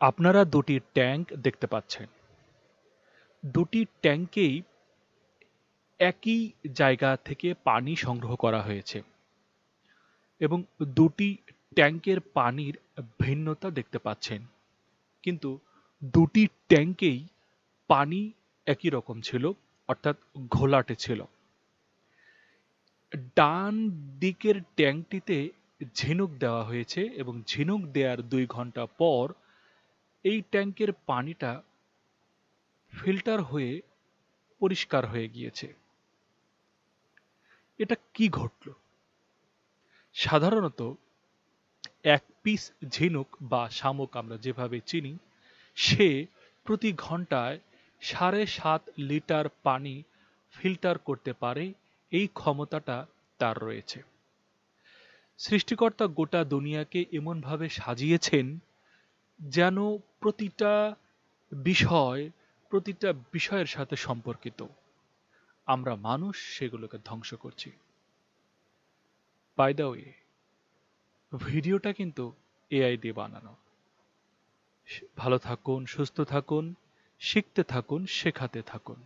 আপনারা দুটি ট্যাঙ্ক দেখতে পাচ্ছেন। দুটি ট্যাঙ্কেই একই জায়গা থেকে পানি সংগ্রহ করা হয়েছে এবং দুটি ট্যাঙ্কের পানির ভিন্নতা দেখতে পাচ্ছেন। কিন্তু দুটি ট্যাঙ্কেই পানি একই রকম ছিল, অর্থাৎ ঘোলাটে ছিল। ডান দিকের ট্যাঙ্কটিতে ঝিনুক দেওয়া হয়েছে এবং ঝিনুক দেওয়ার দুই ঘণ্টা পর এই ট্যাঙ্কের পানিটা ফিল্টার হয়ে পরিষ্কার হয়ে গিয়েছে। এটা কি ঘটল? সাধারণত এক পিস ঝিনুক বা শামুক আমরা যেভাবে চিনি, সে প্রতি ঘন্টায় সাড়ে সাত লিটার পানি ফিল্টার করতে পারে, এই ক্ষমতাটা তার রয়েছে। সৃষ্টিকর্তা গোটা দুনিয়াকে এমনভাবে সাজিয়েছেন যেন প্রতিটা বিষয়, প্রতিটা বিষয়ের সাথে সম্পর্কিত। আমরা মানুষ সেগুলোকে ধ্বংস করছি। বাই ওয়ে ভিডিওটা কিন্তু এআই দিয়ে বানানো। ভালো থাকুন, সুস্থ থাকুন, শিখতে থাকুন, শেখাতে থাকুন।